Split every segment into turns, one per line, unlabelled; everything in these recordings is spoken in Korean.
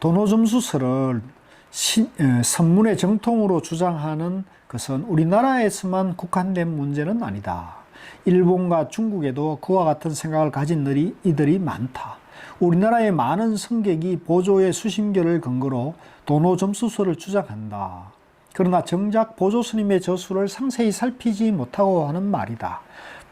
도노점수설을 시- 에, 선문의 정통으로 주장하는 것은 우리나라에서만 국한된 문제는 아니다. 일본과 중국에도 그와 같은 생각을 가진 이들이, 많다. 우리나라의 많은 성객이 보조의 수심결을 근거로 도노점수설을 주장한다. 그러나 정작 보조 스님의 저수를 상세히 살피지 못하고 하는 말이다.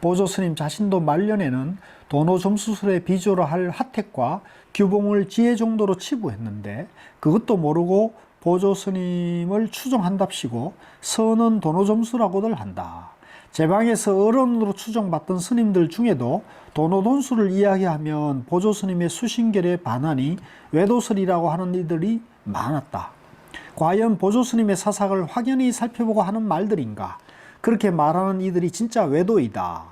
보조 스님 자신도 말년에는 도노 점수술에 비조를 할 하택과 규봉을 지혜 정도로 치부했는데 그것도 모르고 보조 스님을 추종한답시고 선은 도노 점수라고들 한다. 제방에서 어른으로 추정받던 스님들 중에도 도노돈수를 이야기하면 보조 스님의 수신결에 반하니 외도설이라고 하는 이들이 많았다. 과연 보조 스님의 사삭을 확연히 살펴보고 하는 말들인가? 그렇게 말하는 이들이 진짜 외도이다.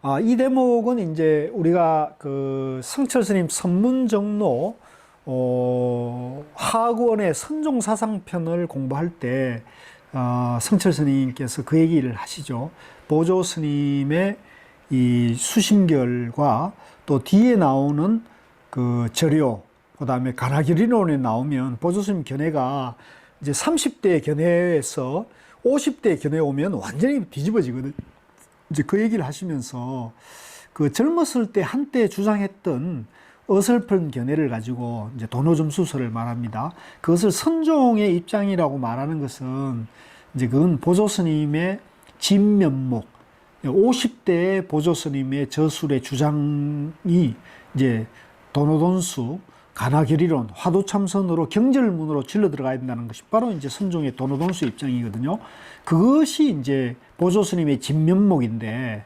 아, 이 대목은 이제 우리가 그 성철 스님 선문정로 어, 하학원의 선종사상편을 공부할 때 어, 성철 스님께서 그 얘기를 하시죠. 보조 스님의 이 수심결과 또 뒤에 나오는 그 절요, 그 다음에 가나기리론에 나오면 보조 스님 견해가 이제 30대 견해에서 50대 견해 오면 완전히 뒤집어지거든. 이제 그 얘기를 하시면서 그 젊었을 때 한때 주장했던 어설픈 견해를 가지고 이제 도노점 수설을 말합니다. 그것을 선종의 입장이라고 말하는 것은 이제 그건 보조 스님의 진면목, 50대의 보조 스님의 저술의 주장이 이제 도노돈수, 가나결이론, 화두참선으로 경절문으로 질러 들어가야 된다는 것이 바로 이제 선종의 도노돈수 입장이거든요. 그것이 이제 보조 스님의 진면목인데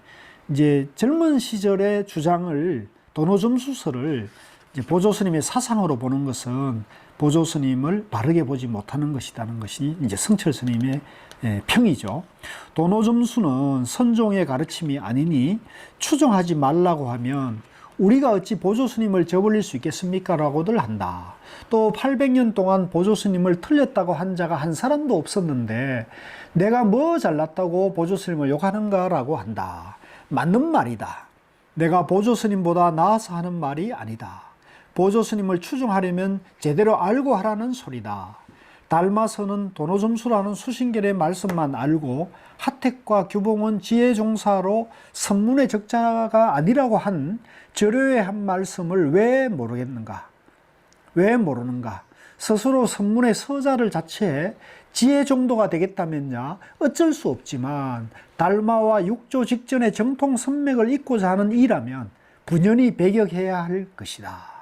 이제 젊은 시절의 주장을 도노점수설을 이제 보조 스님의 사상으로 보는 것은 보조 스님을 바르게 보지 못하는 것이라는 것이 이제 성철 스님의 예, 평이죠. 도노점수는 선종의 가르침이 아니니 추종하지 말라고 하면 우리가 어찌 보조 스님을 저버릴 수 있겠습니까? 라고들 한다. 또 800년 동안 보조 스님을 틀렸다고 한 자가 한 사람도 없었는데 내가 뭐 잘났다고 보조 스님을 욕하는가 라고 한다. 맞는 말이다. 내가 보조 스님보다 나아서 하는 말이 아니다. 보조 스님을 추종하려면 제대로 알고 하라는 소리다. 달마서는 도노점수라는 수신결의 말씀만 알고 하택과 규봉은 지혜 종사로 선문의 적자가 아니라고 한 절요의 한 말씀을 왜 모르겠는가? 왜 모르는가? 스스로 선문의 서자를 자체해 지혜 정도가 되겠다면야 어쩔 수 없지만 달마와 육조 직전의 정통 선맥을 잇고자 하는 이라면 분연히 배격해야 할 것이다.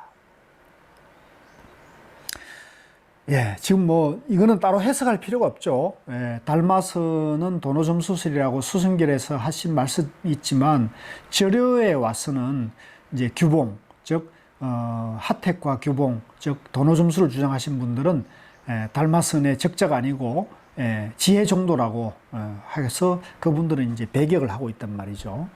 예, 지금 뭐 이거는 따로 해석할 필요가 없죠. 예, 달마서는 도노점수설이라고 수승결에서 하신 말씀이 있지만 절여에 와서는 이제 규봉, 즉 어, 하택과 규봉, 즉 도노점수를 주장하신 분들은 예, 달마선의 적자가 아니고 예, 지혜 정도라고 어, 해서 그분들은 이제 배격을 하고 있단 말이죠.